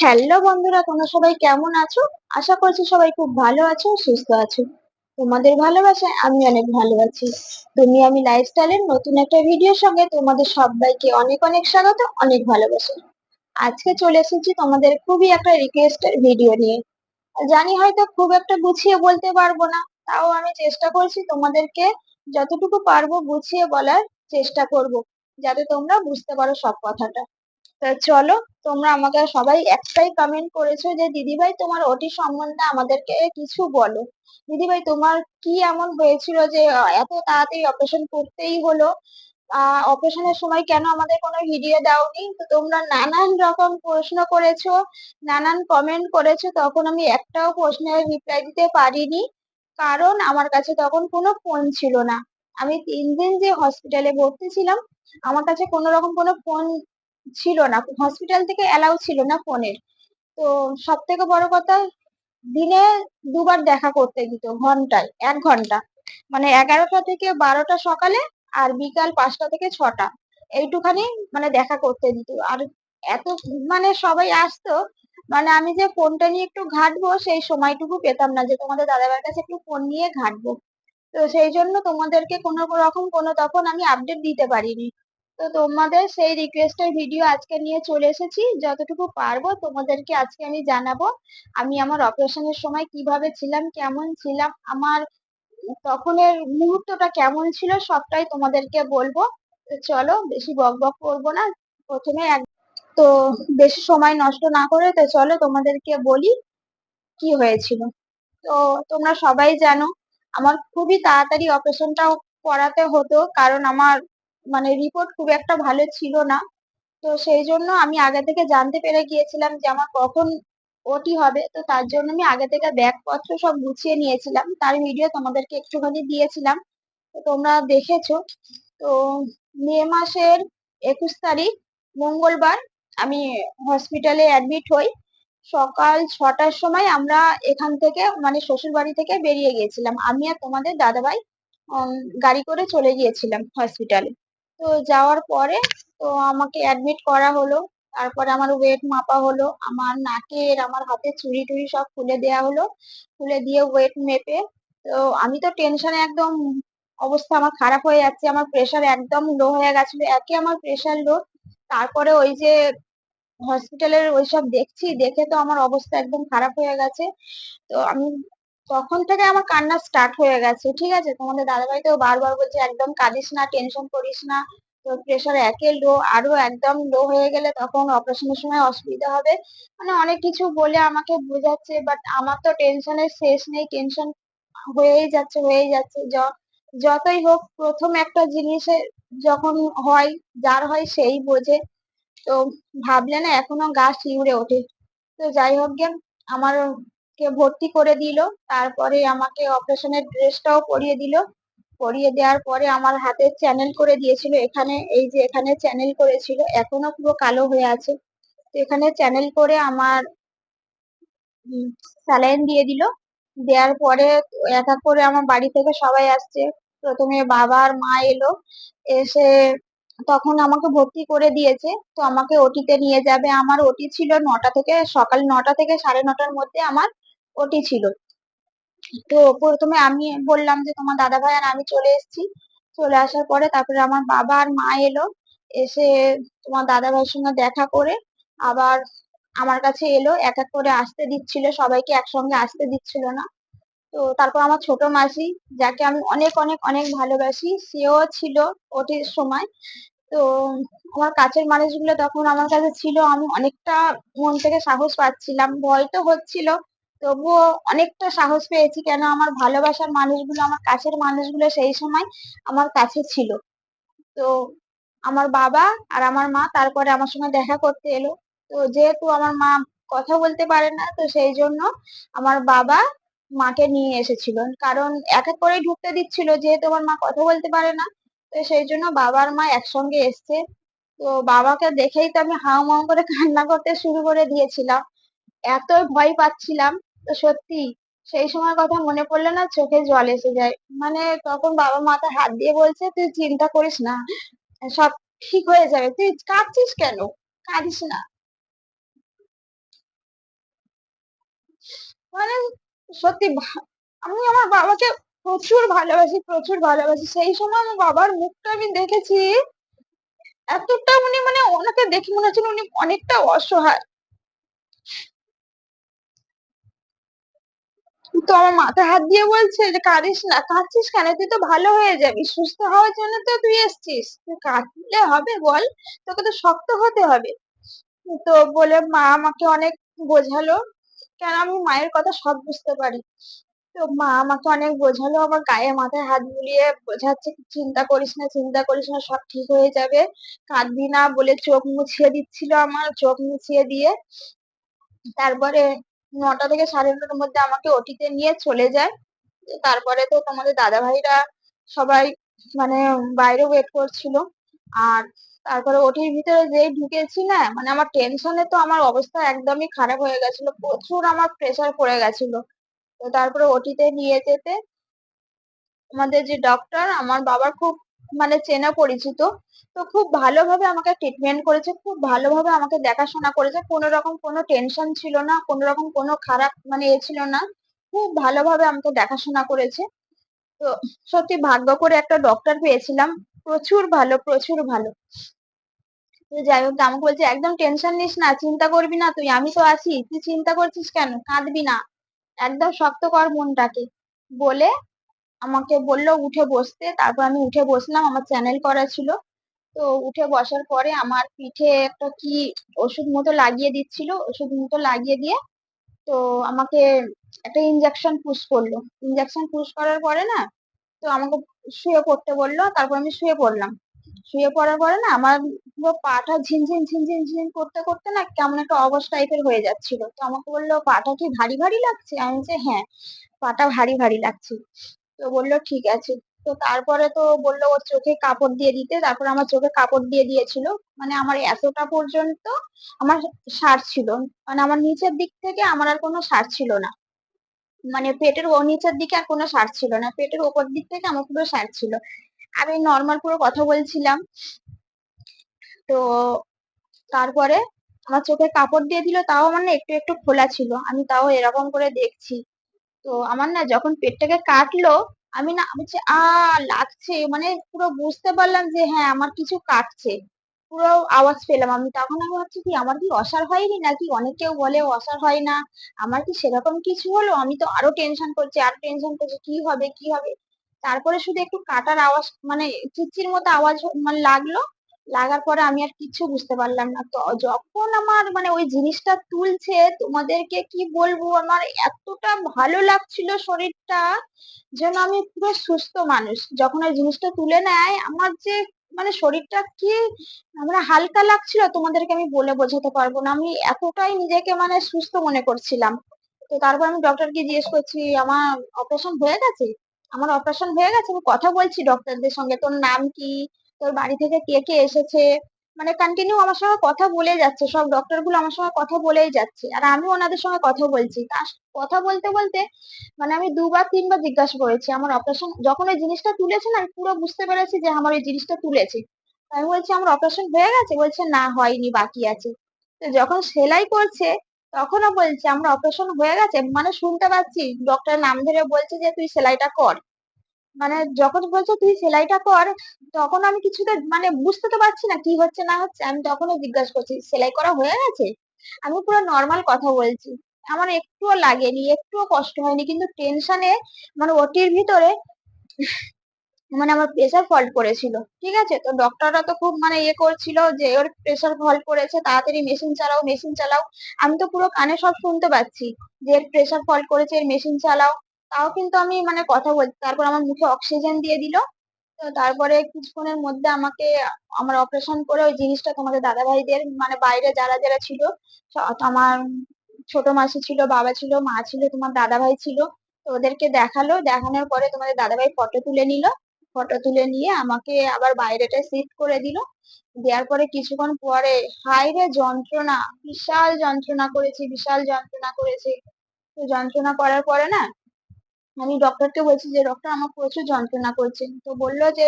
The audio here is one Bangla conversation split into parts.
হ্যালো বন্ধুরা, তোমরা সবাই কেমন আছো? আশা করছি সবাই খুব ভালো আছো, সুস্থ আছো। তোমাদের ভালোবাসায় আমি অনেক ভালো আছি। তুমি আমি লাইফস্টাইলের নতুন একটা ভিডিওর সঙ্গে তোমাদের সবাইকে অনেক অনেক স্বাগত, অনেক ভালোবাসা। আজকে চলে এসেছি তোমাদের খুবই একটা রিকোয়েস্টের ভিডিও নিয়ে। জানি হয়তো খুব একটা গুছিয়ে বলতে পারব না, তাও আমি চেষ্টা করছি তোমাদেরকে যতটুকু পারব গুছিয়ে বলার চেষ্টা করব, যাতে তোমরা বুঝতে পারো সব কথাটা। তা চলো, তোমরা আমাকে সবাই একটাই কমেন্ট করেছ যে, দিদিভাই, তোমার ওটি সম্বন্ধে আমাদেরকে কিছু বলো। দিদিভাই, তোমার কি এমন হয়েছিল যে এত তাড়াতাড়ি অপারেশন করতেই হলো? অপারেশনের সময় কেন আমাদের কোনো ভিডিও দাওনি? তো তোমরা নানান রকম প্রশ্ন করেছ, নানান কমেন্ট করেছ, তখন আমি একটাও প্রশ্নের রিপ্লাই দিতে পারিনি। কারণ আমার কাছে তখন কোনো ফোন ছিল না। আমি তিন দিন যে হসপিটালে ভর্তি ছিলাম, আমার কাছে কোনো রকম কোনো ফোন ছিল না। হসপিটাল থেকে অ্যালাউ ছিল না ফোনের। তো সব থেকে বড় কথা, দিনে দুবার দেখা করতে দিত, ঘন্টায়, এক ঘণ্টা। মানে এগারোটা থেকে বারোটা সকালে আর বিকাল পাঁচটা থেকে ছটা। এইটুখানি মানে দেখা করতে দিত। আর এত মানে সবাই আসতো মানে আমি যে ফোনটা নিয়ে একটু ঘাঁটবো, সেই সময়টুকু পেতাম না যে তোমাদের দাদাভাইয়ের কাছে একটু ফোন নিয়ে ঘাঁটবো। তো সেই জন্য তোমাদেরকে কোনো রকম কোনো তখন আমি আপডেট দিতে পারিনি। তো তোমাদের সেই রিকোয়েস্টের ভিডিও আজকে নিয়ে চলে এসেছি। যতটুকু পারব তোমাদেরকে আজকে আমি জানাব। আমি আমার অপারেশনের সময় কীভাবে ছিলাম, কেমন ছিলাম, আমার তখনের মুহূর্তটা কেমন ছিল সবটাই তোমাদেরকে বলব। চলো বেশি বক বক করব না। প্রথমে এক তো বেশি সময় নষ্ট না করে তো চলো তোমাদেরকে বলি কি হয়েছিল। তো তোমরা সবাই জানো, আমার খুবই তাড়াতাড়ি অপারেশনটা করাতে হতো, কারণ আমার মানে রিপোর্ট খুব একটা ভালো ছিল না। তো সেই জন্য আমি আগে থেকে জানতে পেরে গিয়েছিলাম যে আমার কখন ওটি হবে। তো তার জন্য আমি আগে থেকে ব্যাগপত্র সব গুছিয়ে নিয়েছিলাম। তার ভিডিও তোমাদেরকে একটুখানি দিয়েছিলাম। তো তোমরা দেখেছ। তো মে মাসের একুশ তারিখ, মঙ্গলবার আমি হসপিটালে অ্যাডমিট হই। সকাল ছটার সময় আমরা এখান থেকে মানে শ্বশুর বাড়ি থেকে বেরিয়ে গিয়েছিলাম। আমি আর তোমাদের দাদাভাই গাড়ি করে চলে গিয়েছিলাম হসপিটালে তো যাওয়ার পরে তো আমাকে অ্যাডমিট করা হলো। তারপরে আমার ওয়েট মাপা হলো, আমার নাকের, আমার হাতের চুড়ি টুড়ি সব খুলে দেওয়া হলো। খুলে দিয়ে ওয়েট মেপে তো আমি তো টেনশনে একদম অবস্থা আমার খারাপ হয়ে যাচ্ছে, আমার প্রেশার একদম লো হয়ে গেছিল, একে আমার প্রেশার লো তারপরে ওই যে হসপিটালের ওইসব দেখছি, দেখে তো আমার অবস্থা একদম খারাপ হয়ে গেছে। তো আমি তখন থেকে আমার কান্না স্টার্ট হয়ে গেছে, ঠিক আছে? তোমাদের দাদাভাই তো বারবার বলছে, একদম কাঁদিস না টেনশন করিস না, তোর প্রেশার একে লো আরও একদম লো হয়ে গেলে তখন অপারেশনের সময় অসুবিধা হবে। মানে অনেক কিছু বলে আমাকে বোঝাচ্ছে বাট আমার তো টেনশনের শেষ নেই টেনশন হয়েই যাচ্ছে হয়েই যাচ্ছে। যতই হোক, প্রথম একটা জিনিসে যখন হয়, যার হয় সেই বোঝে। তো ভাবলে না এখনও গা শিউরে ওঠে। তো যাই হোক গে আমার কে ভর্তি করে দিল, তারপরে আমাকে অপারেশনের ড্রেসটাও পরিয়ে দিল। পরিয়ে দেওয়ার পরে আমার হাতে চ্যানেল করে দিয়েছিল, এখানে এই যে এখানে চ্যানেল করেছিল, এখনও পুরো কালো হয়ে আছে। তো এখানে চ্যানেল করে আমার স্যালাইন দিয়ে দিল। দেওয়ার পরে এক এক করে আমার বাড়ি থেকে সবাই আসছে। প্রথমে বাবা আর মা এলো, এসে তখন আমাকে ভর্তি করে দিয়েছে। তো আমাকে ওটিতে নিয়ে যাবে। আমার ওটি ছিল নটা থেকে সকাল নটা থেকে সাড়ে নটার মধ্যে আমার ওটি ছিল। তো প্রথমে আমি বললাম যে, তোমার দাদা ভাই আর আমি চলে এসেছি। চলে আসার পরে তারপরে আমার বাবা আর মা এলো। এসে তোমার দাদা ভাইয়ের সঙ্গে দেখা করে আবার আমার কাছে এলো। এক এক করে আসতে দিচ্ছিল, সবাইকে একসঙ্গে আসতে দিচ্ছিল না। তো তারপর আমার ছোট মাসি, যাকে আমি অনেক অনেক অনেক ভালোবাসি, সেও ছিল ওটির সময়। তো আমার কাছের মানুষগুলো তখন আমার কাছে ছিল। আমি অনেকটা মন থেকে সাহস পাচ্ছিলাম। ভয় তো হচ্ছিল তবুও অনেকটা সাহস পেয়েছি কেন আমার ভালোবাসার মানুষগুলো, আমার কাছের মানুষগুলো সেই সময় আমার কাছে ছিল। তো আমার বাবা আর আমার মা তারপরে আমার সঙ্গে দেখা করতে এলো। তো যেহেতু আমার মা কথা বলতে পারে না, তো সেই জন্য আমার বাবা মাকে নিয়ে এসেছিল। কারণ এক এক করেই ঢুকতে দিচ্ছিল, যেহেতু আমার মা কথা বলতে পারে না, তো সেই জন্য বাবার মা একসঙ্গে এসছে। তো বাবাকে দেখেই তো আমি হাউ মাউ করে কান্না করতে শুরু করে দিয়েছিলাম। এত ভয় পাচ্ছিলাম সত্যি, সেই সময় কথা মনে পড়লে না চোখে জল এসে যায়। মানে তখন বাবা মাথায় হাত দিয়ে বলছে, তুই চিন্তা করিস না, সব ঠিক হয়ে যাবে। তুই কাঁদছিস কেন? কাঁদিস না। মানে সত্যি আমি আমার বাবাকে প্রচুর ভালোবাসি প্রচুর ভালোবাসি। সেই সময় আমার বাবার মুখটা আমি দেখেছি, এতটা উনি মানে ওনাকে দেখে মনে হচ্ছিল উনি অনেকটা অসহায়। তো আমার মাথায় হাত দিয়ে বলছে যে কাঁদিস না, কাঁদছিস কেন? তুই তো ভালো হয়ে যাবি, সুস্থ হওয়ার জন্য তো তুই এসছিস। তুই কাঁদলে হবে, বল, তোকে তো শক্ত হতে হবে। তো বলে মা আমাকে অনেক বোঝালো, কেন আমি মায়ের কথা সব বুঝতে পারি? তো মা আমাকে অনেক বোঝালো, আমার গায়ে মাথায় হাত বুলিয়ে বোঝাচ্ছে, চিন্তা করিস না, চিন্তা করিস না, সব ঠিক হয়ে যাবে। কাঁদবি না বলে চোখ মুছিয়ে দিচ্ছিল আমার, চোখ মুছিয়ে দিয়ে। তারপরে নটা থেকে সাড়ে নটার মধ্যে আমাকে ওটিতে নিয়ে চলে যায়। তারপরে তো তোমাদের দাদা ভাইরা সবাই মানে বাইরে ওয়েট করছিল। আর তারপরে ওটির ভিতরে যেই ঢুকেছি না মানে আমার টেনশনে তো আমার অবস্থা একদমই খারাপ হয়ে গেছিল। প্রচুর আমার প্রেসার পড়ে গেছিল। তো তারপরে ওটিতে নিয়ে যেতে, আমাদের যে ডক্টর আমার বাবার খুব মানে চেনা পরিচিত। তো খুব ভালোভাবে আমাকে ট্রিটমেন্ট করেছে, খুব ভালোভাবে আমাকে দেখাশোনা করেছে। কোনো রকম কোনো টেনশন ছিল না, কোনো রকম কোনো খারাপ মানে এ ছিল না। খুব ভালোভাবে আমাকে দেখাশোনা করেছে। তো সত্যি ভাগ্য করে একটা ডক্টর পেয়েছিলাম। প্রচুর ভালো প্রচুর ভালো। যাই হোক, আমাকে বলছে, একদম টেনশন নিস না, চিন্তা করবি না তুই, আমি তো আছি। তুই চিন্তা করছিস কেন? কাঁদবি না। একদম শক্ত কর মনটাকে। বলে আমাকে বলল, উঠে বসতে। তারপর আমি উঠে বসলাম, আমার চ্যানেল করা ছিল। তো উঠে বসার পরে আমার পিঠে একটা কি ওষুধ মতো লাগিয়ে দিচ্ছিল, ওষুধ মতো লাগিয়ে দিয়ে তো আমাকে একটা ইনজেকশন পুশ করল। ইনজেকশন পুশ করার পরে না, তো আমাকে শুয়ে পড়তে বলল, তারপর আমি শুয়ে পড়লাম। শুয়ে পড়ার পরে না, আমার পুরো পাটা ঝিনঝিন ঝিনঝিন ঝিনঝিন করতে করতে না কেমন একটা অবশ টাইপের হয়ে যাচ্ছিল। তো আমাকে বলল, পাটা কি ভারী ভারী লাগছে? আমি বলছি হ্যাঁ পাটা ভারী ভারী লাগছে। তো বলল, ঠিক আছে। তো তারপরে তো বলল, ওর চোখে কাপড় দিয়ে দিতে। তারপর আমার চোখে কাপড় দিয়ে দিয়েছিল। মানে আমার এতটা পর্যন্ত আমার সার ছিল। মানে আমার নিচের দিক থেকে আমার আর কোনো সার ছিল না। মানে পেটের ও নিচের দিকে আর কোনো সার ছিল না। পেটের ওপর দিক থেকে আমার পুরো সার ছিল। আমি নর্মাল পুরো কথা বলছিলাম। তো তারপরে আমার চোখে কাপড় দিয়ে দিল, তাও মানে একটু একটু খোলা ছিল। আমি তাও এরকম করে দেখছি। তো আমার না যখন পেটটাকে কাটলো, আমি না বলছি আ, লাগছে মানে পুরো বুঝতে পারলাম যে হ্যাঁ আমার কিছু কাটছে। পুরো আওয়াজ পেলাম আমি। তখন আমি ভাবছি কি, আমার কি অসার হয়নি নাকি? অনেকেও বলে অসার হয় না। আমার কি সেরকম কিছু হলো? আমি তো আরও টেনশন করছি, আরও টেনশন করছি, কি হবে কি হবে? তারপরে শুধু একটু কাটার আওয়াজ মানে চিচির মতো আওয়াজ মানে লাগল। লাগার পরে আমি আর কিছু বুঝতে পারলাম না। তো যখন আমার মানে ওই জিনিসটা তুলছে, তোমাদেরকে কি বলব? আমার এতটা ভালো লাগছিল শরীরটা যেন আমি পুরো সুস্থ মানুষ। যখন ওই জিনিসটা তুলে নেয়, আমার যে মানে শরীরটা কি মানে হালকা লাগছিল, তোমাদেরকে আমি বলে বোঝাতে পারব না। আমি এতটাই নিজেকে মানে সুস্থ মনে করছিলাম। তো তারপর আমি ডক্টরকে জিজ্ঞেস করছি, আমার অপারেশন হয়ে গেছে? আমার অপারেশন হয়ে গেছে, আমি কথা বলছি ডক্টরদের সঙ্গে। তোর নাম কি? তোর বাড়ি থেকে কে কে এসেছে? মানে কন্টিনিউ আমার সঙ্গে কথা বলে যাচ্ছে, সব ডক্টরগুলো আমার সঙ্গে কথা বলেই যাচ্ছে। আর আমি ওনাদের সঙ্গে কথা বলছি। তার কথা বলতে বলতে মানে আমি দুবার, তিনবার জিজ্ঞাসা করেছি আমার অপারেশন যখন ওই জিনিসটা তুলেছে না, আমি পুরো বুঝতে পেরেছি যে আমার ওই জিনিসটা তুলেছে। আমি বলছি, আমার অপারেশন হয়ে গেছে? বলছে, না, হয়নি, বাকি আছে। তো যখন সেলাই করছে, তখনও বলছে, আমার অপারেশন হয়ে গেছে? মানে শুনতে পাচ্ছি ডক্টর নাম ধরে বলছে যে, তুই সেলাইটা কর। মানে যখন বলছে তুই সেলাইটা কর, তখন আমি কিছুতে মানে বুঝতে তো পারছি না কি হচ্ছে না হচ্ছে, আমি তখনও জিজ্ঞাসা করছি, সেলাই করা হয়ে গেছে? আমি পুরো নর্মাল কথা বলছি। আমার একটুও লাগেনি, একটুও কষ্ট হয়নি, কিন্তু টেনশনে মানে ওটির ভিতরে মানে আমার প্রেসার ফল্ট করেছিল, ঠিক আছে? তো ডক্টররা তো খুব মানে ইয়ে করছিল যে, ওর প্রেসার ফল্ট করেছে, তাড়াতাড়ি মেশিন চালাও মেশিন চালাও। আমি তো পুরো কানে সব শুনতে পাচ্ছি যে, এর প্রেসার ফল্ট করেছে, এর মেশিন চালাও। তাও কিন্তু আমি মানে কথা বলছি। তারপর আমার মুখে অক্সিজেন দিয়ে দিল। তো তারপরে কিছুক্ষণের মধ্যে আমাকে, আমার অপারেশন করে ওই জিনিসটা তোমাদের দাদা ভাইদের মানে বাইরে যারা যারা ছিল আমার ছোট মাসি ছিল, বাবা ছিল, মা ছিল, তোমার দাদা ভাই ছিল, তো ওদেরকে দেখাল। দেখানোর পরে তোমাদের দাদা ভাই ফটো তুলে নিল। ফটো তুলে নিয়ে আমাকে আবার বাইরেটা শিফট করে দিল। দেওয়ার পরে কিছুক্ষণ পরে, হায় রে যন্ত্রণা, বিশাল যন্ত্রণা করেছি, বিশাল যন্ত্রণা করেছি। যন্ত্রণা করার পরে না আমি ডক্টরকে বলছি যে ডক্টর আমার প্রচুর যন্ত্রণা করছে। তো বলল যে,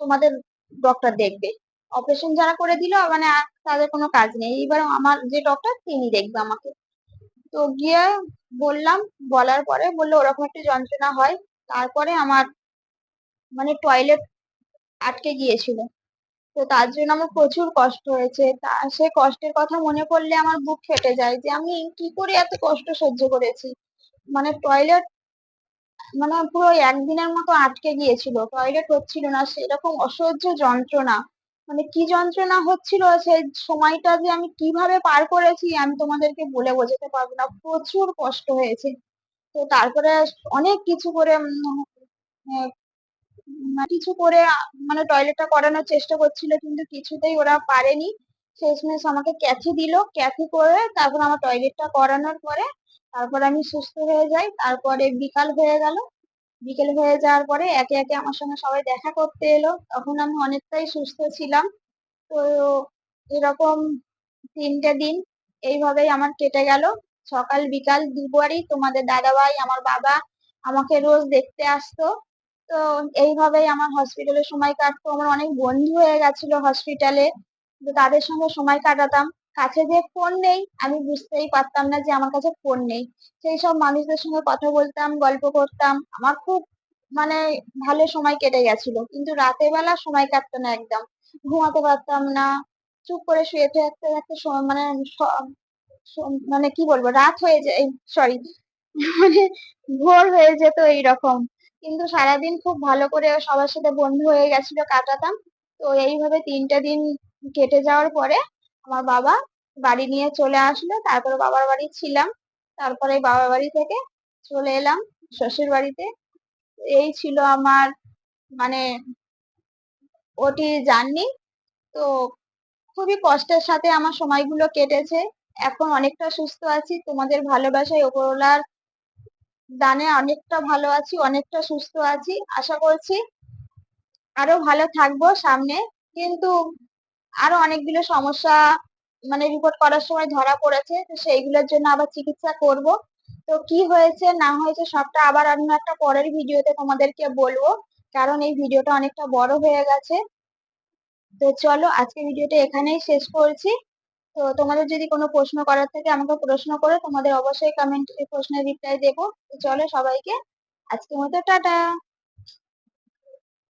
তোমাদের ডক্টর দেখবে। অপারেশন যারা করে দিল মানে তাদের কোনো কাজ নেই। এবার আমার যে ডক্টর তিনি দেখবে আমাকে। তো গিয়ে বললাম, বলার পরে বলল, ওরকম একটু যন্ত্রণা হয়। তারপরে আমার মানে টয়লেট আটকে গিয়েছিল। তো তার জন্য আমার প্রচুর কষ্ট হয়েছে। তা সে কষ্টের কথা মনে পড়লে আমার বুক ফেটে যায় যে, আমি কি করে এত কষ্ট সহ্য করেছি? মানে টয়লেট মানে পুরো একদিনের মতো আটকে গিয়েছিল। টয়লেট হচ্ছিল না, সেরকম অসহ্য যন্ত্রণা। মানে কি যন্ত্রণা হচ্ছিল, সেই সময়টা যে আমি কীভাবে পার করেছি, আমি তোমাদেরকে বলে বোঝাতে পারব না। প্রচুর কষ্ট হয়েছে। তো তারপরে অনেক কিছু করে কিছু করে মানে টয়লেটটা করানোর চেষ্টা করছিল, কিন্তু কিছুতেই ওরা পারেনি। শেষমেশ আমাকে ক্যাথি দিল। ক্যাথি করে তারপর আমার টয়লেটটা করানোর পরে তারপর আমি সুস্থ হয়ে যাই, তারপরে বিকাল হয়ে গেল। বিকেল হয়ে যাওয়ার পরে একে একে আমার সঙ্গে সবাই দেখা করতে এলো। তখন আমি অনেকটাই সুস্থ ছিলাম। তো এরকম তিনটে দিন এইভাবেই আমার কেটে গেল। সকাল, বিকাল দুবারই তোমাদের দাদাভাই, আমার বাবা আমাকে রোজ দেখতে আসতো। তো এইভাবেই আমার হসপিটালে সময় কাটতো। আমার অনেক বন্ধু হয়ে গেছিল হসপিটালে তাদের সঙ্গে সময় কাটাতাম। কাছে যে ফোন নেই, আমি বুঝতেই পারতাম না যে আমার কাছে ফোন নেই। সেই সব মানুষদের সঙ্গে কথা বলতাম, গল্প করতাম। আমার খুব মানে ভালো সময় কেটে গেছিল। কিন্তু রাতের বেলা সময় কাটতো না একদম। ঘুমাতে পারতাম না। চুপ করে শুয়ে থাকতে থাকতে মানে মানে কি বলব, রাত হয়ে যায় সরি মানে ভোর হয়ে যেত এইরকম। কিন্তু সারাদিন খুব ভালো করে সবার সাথে বন্ধু হয়ে গেছিল, কাটাতাম। তো এইভাবে তিনটে দিন কেটে যাওয়ার পরে আমার বাবা বাড়ি নিয়ে চলে আসলো, তারপরে বাবার বাড়ি ছিলাম, তারপরে বাবার বাড়ি থেকে চলে এলাম শ্বশুর বাড়িতে। এই ছিল আমার মানে ওটি জার্নি। তো খুবই কষ্টের সাথে আমার সময়গুলো কেটেছে। এখন অনেকটা সুস্থ আছি, তোমাদের ভালোবাসায় ওপরওয়ালার দানে অনেকটা ভালো আছি, অনেকটা সুস্থ আছি। আশা করছি আরও ভালো থাকব সামনে। কিন্তু আরও অনেকগুলো সমস্যা মানে রিপোর্ট করার সময় ধরা পড়েছে, তো সেইগুলোর জন্য আবার চিকিৎসা করব। তো কি হয়েছে, না হয়েছে, সবটা আবার অন্য একটা পরের ভিডিওতে তোমাদেরকে বলব, কারণ এই ভিডিওটা অনেকটা বড় হয়ে গেছে। তো চলো, আজকে ভিডিওটা এখানেই শেষ করছি। তো তোমাদের যদি কোনো প্রশ্ন করার থাকে, আমাকে প্রশ্ন করে তোমাদের অবশ্যই কমেন্ট প্রশ্নের রিপ্লাই দেবো। চলো সবাইকে, আজকের মতো টাটা।